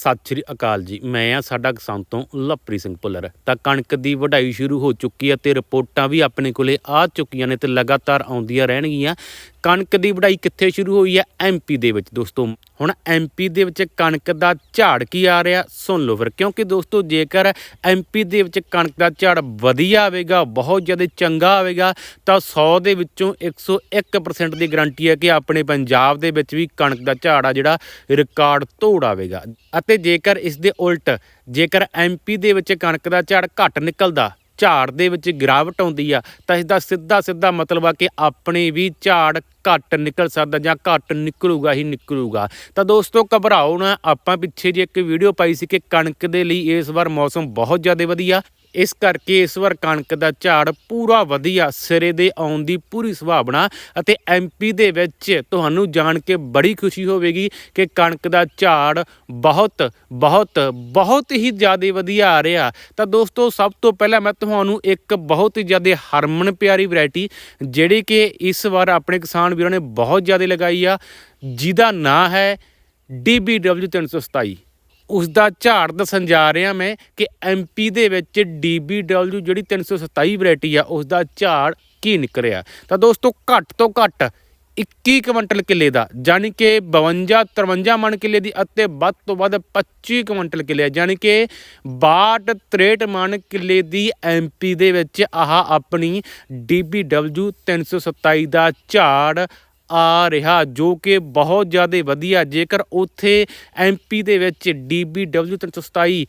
ਸਤਿ ਸ਼੍ਰੀ ਅਕਾਲ ਜੀ। ਮੈਂ ਆ ਸਾਡਾ ਕਿਸਾਨ ਤੋਂ ਲਵਪ੍ਰੀਤ ਸਿੰਘ ਭੁੱਲਰ। ਤਾਂ ਕਣਕ ਦੀ ਵਢਾਈ ਸ਼ੁਰੂ ਹੋ ਚੁੱਕੀ ਹੈ ਤੇ ਰਿਪੋਰਟਾਂ ਵੀ ਆਪਣੇ ਕੋਲੇ ਆ ਚੁੱਕੀਆਂ ਨੇ ਤੇ ਲਗਾਤਾਰ ਆਉਂਦੀਆਂ ਰਹਿਣਗੀਆਂ। ਕਣਕ ਦੀ ਵਢਾਈ ਕਿੱਥੇ ਸ਼ੁਰੂ ਹੋਈ ਹੈ? ਐਮਪੀ ਦੇ ਵਿੱਚ ਦੋਸਤੋ। ਹੁਣ ਐਮਪੀ ਦੇ ਵਿੱਚ ਕਣਕ ਦਾ ਝਾੜ ਕੀ ਆ ਰਿਹਾ? ਸੁਣ ਲਓ ਫਿਰ, ਕਿਉਂਕਿ ਦੋਸਤੋ ਜੇਕਰ ਐਮਪੀ ਦੇ ਵਿੱਚ ਕਣਕ ਦਾ ਝਾੜ ਵਧੀਆ ਆਵੇਗਾ, ਬਹੁਤ ਜ਼ਿਆਦਾ ਚੰਗਾ ਆਵੇਗਾ, ਤਾਂ 100 ਦੇ ਵਿੱਚੋਂ 101% ਦੀ ਗਾਰੰਟੀ ਹੈ ਕਿ ਆਪਣੇ ਪੰਜਾਬ ਦੇ ਵਿੱਚ ਵੀ ਕਣਕ ਦਾ ਝਾੜ ਆ ਜਿਹੜਾ ਰਿਕਾਰਡ ਤੋੜ ਆਵੇਗਾ। ਅਤੇ ਜੇਕਰ ਇਸ ਦੇ ਉਲਟ, ਜੇਕਰ ਐਮਪੀ ਦੇ ਵਿੱਚ ਕਣਕ ਦਾ ਝਾੜ ਘੱਟ ਨਿਕਲਦਾ ਝਾੜ ਦੇ ਵਿੱਚ ਗਿਰਾਵਟ ਆਉਂਦੀ ਆ, ਤਾਂ ਇਸ ਦਾ ਸਿੱਧਾ ਸਿੱਧਾ ਮਤਲਬ ਆ ਕਿ ਆਪਣੇ ਵੀ ਝਾੜ ਘੱਟ ਨਿਕਲ ਸਕਦਾ ਜਾਂ ਘੱਟ ਨਿਕਲੂਗਾ ਹੀ ਨਿਕਲੂਗਾ। ਤਾਂ ਦੋਸਤੋ, ਘਬਰਾਓ ਨਾ, ਆਪਾਂ ਪਿੱਛੇ ਜੇ ਇੱਕ ਵੀਡੀਓ ਪਾਈ ਸੀ ਕਿ ਕਣਕ ਦੇ ਲਈ ਇਸ ਵਾਰ ਮੌਸਮ ਬਹੁਤ ਜ਼ਿਆਦਾ ਵਧੀਆ। ਇਸ ਕਰਕੇ ਇਸ ਵਾਰ ਕਣਕ ਦਾ ਝਾੜ ਪੂਰਾ ਵਧੀਆ ਸਿਰੇ ਦੇ ਆਉਣ ਦੀ ਪੂਰੀ ਸੰਭਾਵਨਾ ਅਤੇ ਐਮਪੀ ਦੇ ਵਿੱਚ ਤੁਹਾਨੂੰ ਜਾਣ ਕੇ ਬੜੀ ਖੁਸ਼ੀ ਹੋਵੇਗੀ ਕਿ ਕਣਕ ਦਾ ਝਾੜ ਬਹੁਤ ਬਹੁਤ ਬਹੁਤ ਹੀ ਜ਼ਿਆਦਾ ਵਧੀਆ ਆ ਰਿਹਾ। ਤਾਂ ਦੋਸਤੋ, ਸਭ ਤੋਂ ਪਹਿਲਾਂ ਮੈਂ ਤੁਹਾਨੂੰ ਇੱਕ ਬਹੁਤ ਹੀ ਜ਼ਿਆਦਾ ਹਰਮਨ ਪਿਆਰੀ ਵੈਰਾਈਟੀ, ਜਿਹੜੀ ਕਿ ਇਸ ਵਾਰ ਆਪਣੇ ਕਿਸਾਨ ਵੀਰਾਂ ਨੇ ਬਹੁਤ ਜ਼ਿਆਦਾ ਲਗਾਈ ਆ, ਜਿਹਦਾ ਨਾਂ ਹੈ DBW 327 ਉਸ ਦਾ ਝਾੜ ਦੱਸਣ ਜਾ ਰਿਹਾ ਮੈਂ ਕਿ ਐਮਪੀ ਦੇ ਵਿੱਚ DBW ਜਿਹੜੀ 327 ਵੈਰਾਈਟੀ ਆ ਉਸ ਦਾ ਝਾੜ ਕੀ ਨਿਕਲਿਆ? ਤਾਂ ਦੋਸਤੋ ਘੱਟ ਤੋਂ ਘੱਟ 21 ਕੁਇੰਟਲ ਕਿੱਲੇ ਦਾ ਯਾਨੀ ਕਿ 52 53 ਮਣ ਕਿੱਲੇ ਦੀ ਅਤੇ ਵੱਧ ਤੋਂ ਵੱਧ 25 ਕੁਇੰਟਲ ਕਿੱਲੇ ਯਾਨੀ ਕਿ 62 63 ਮਣ ਕਿੱਲੇ ਦੀ ਐਮਪੀ ਦੇ ਵਿੱਚ ਆਹ ਆਪਣੀ DBW 327 ਦਾ ਝਾੜ ਆ ਰਿਹਾ, ਜੋ ਕਿ ਬਹੁਤ ਜ਼ਿਆਦਾ ਵਧੀਆ। ਜੇਕਰ ਉੱਥੇ ਐਮਪੀ ਦੇ ਵਿੱਚ DBW 327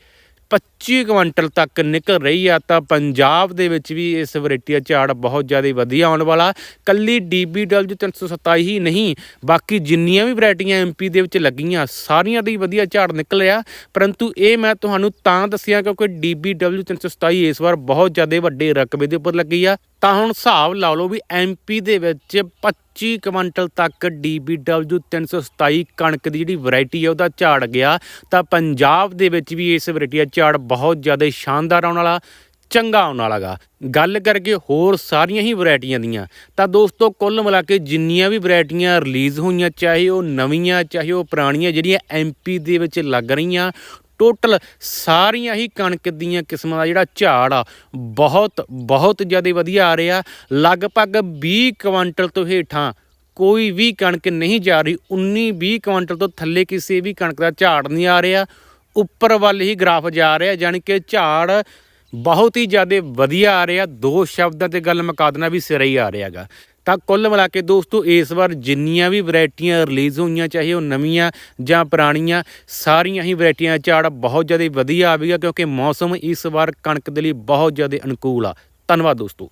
25 ਕੁਇੰਟਲ ਤੱਕ ਨਿਕਲ ਰਹੀ ਆ, ਤਾਂ ਪੰਜਾਬ ਦੇ ਵਿੱਚ ਵੀ ਇਸ ਵੈਰਾਈਟੀ ਦਾ ਝਾੜ ਬਹੁਤ ਜ਼ਿਆਦਾ ਵਧੀਆ ਆਉਣ ਵਾਲਾ। ਕੱਲੀ DBW 327 ਹੀ ਨਹੀਂ, ਬਾਕੀ ਜਿੰਨੀਆਂ ਵੀ ਵੈਰਾਈਟੀਆਂ ਐਮਪੀ ਦੇ ਵਿੱਚ ਲੱਗੀਆਂ, ਸਾਰੀਆਂ ਦਾ ਹੀ ਵਧੀਆ ਝਾੜ ਨਿਕਲ ਨਿਕਲਿਆ ਪਰੰਤੂ ਇਹ ਮੈਂ ਤੁਹਾਨੂੰ ਤਾਂ ਦੱਸਿਆ ਕਿਉਂਕਿ DBW 327 ਇਸ ਵਾਰ ਬਹੁਤ ਜ਼ਿਆਦਾ ਵੱਡੇ ਰਕਬੇ ਦੇ ਉੱਪਰ ਲੱਗੀ ਆ। ਤਾਂ ਹੁਣ ਹਿਸਾਬ ਲਾ ਲਓ ਵੀ ਐਮਪੀ ਦੇ ਵਿੱਚ 25 ਕੁਇੰਟਲ ਤੱਕ DBW 327 ਕਣਕ ਦੀ ਜਿਹੜੀ ਵੈਰਾਈਟੀ ਹੈ ਉਹਦਾ ਝਾੜ ਗਿਆ। ਤਾਂ ਪੰਜਾਬ ਦੇ ਵਿੱਚ ਵੀ ਇਸ ਵੈਰਾਈਟੀ ਦਾ ਝਾੜ ਬਹੁਤ ਜ਼ਿਆਦਾ ਸ਼ਾਨਦਾਰ ਆਉਣ ਵਾਲਾ, ਚੰਗਾ ਆਉਣ ਵਾਲਾਗਾ ਗੱਲ ਕਰਕੇ ਹੋਰ ਸਾਰੀਆਂ ਹੀ ਵੈਰਾਈਟੀਆਂ ਦੀਆਂ। ਤਾਂ ਦੋਸਤੋ, ਕੁੱਲ ਮਿਲਾ ਕੇ ਜਿੰਨੀਆਂ ਵੀ ਵੈਰਾਈਟੀਆਂ ਰਿਲੀਜ਼ ਹੋਈਆਂ, ਚਾਹੇ ਉਹ ਨਵੀਆਂ, ਚਾਹੇ ਉਹ ਪੁਰਾਣੀਆਂ, ਜਿਹੜੀਆਂ ਐਮਪੀ ਦੇ ਵਿੱਚ ਲੱਗ ਰਹੀਆਂ ਟੋਟਲ ਸਾਰੀਆਂ ਹੀ ਕਣਕ ਦੀਆਂ ਕਿਸਮਾਂ ਦਾ ਜਿਹੜਾ ਝਾੜ ਆ, ਬਹੁਤ ਬਹੁਤ ਜ਼ਿਆਦਾ ਵਧੀਆ ਆ ਰਿਹਾ। ਲਗਭਗ 20 ਕੁਇੰਟਲ ਤੋਂ ਹੇਠਾਂ ਕੋਈ ਵੀ ਕਣਕ ਨਹੀਂ ਜਾ ਰਹੀ। 19 20 ਕੁਇੰਟਲ ਤੋਂ ਥੱਲੇ ਕਿਸੇ ਵੀ ਕਣਕ ਦਾ ਝਾੜ ਨਹੀਂ ਆ ਰਿਹਾ। ਉੱਪਰ ਵੱਲ ਹੀ ਗ੍ਰਾਫ ਜਾ ਰਿਹਾ ਯਾਨੀ ਕਿ ਝਾੜ ਬਹੁਤ ਹੀ ਜ਼ਿਆਦਾ ਵਧੀਆ ਆ ਰਿਹਾ। ਦੋ ਸ਼ਬਦਾਂ ਤੇ ਗੱਲ ਮੁਕਾ ਵੀ ਸਿਰੇ ਹੀ ਆ ਰਿਹਾਗਾ ਤਾਂ ਕੁੱਲ ਮਿਲਾ ਕੇ ਦੋਸਤੋ, ਇਸ ਵਾਰ ਜਿੰਨੀਆਂ ਵੀ ਵੈਰਾਈਟੀਆਂ ਰਿਲੀਜ਼ ਹੋਈਆਂ, ਚਾਹੇ ਉਹ ਨਵੀਆਂ ਜਾਂ ਪੁਰਾਣੀਆਂ, ਸਾਰੀਆਂ ਹੀ ਵੈਰਾਈਟੀਆਂ ਝਾੜ ਬਹੁਤ ਜ਼ਿਆਦਾ ਵਧੀਆ ਆਵੇਗਾ, ਕਿਉਂਕਿ ਮੌਸਮ ਇਸ ਵਾਰ ਕਣਕ ਦੇ ਲਈ ਬਹੁਤ ਜ਼ਿਆਦਾ ਅਨੁਕੂਲ ਆ। ਧੰਨਵਾਦ ਦੋਸਤੋ।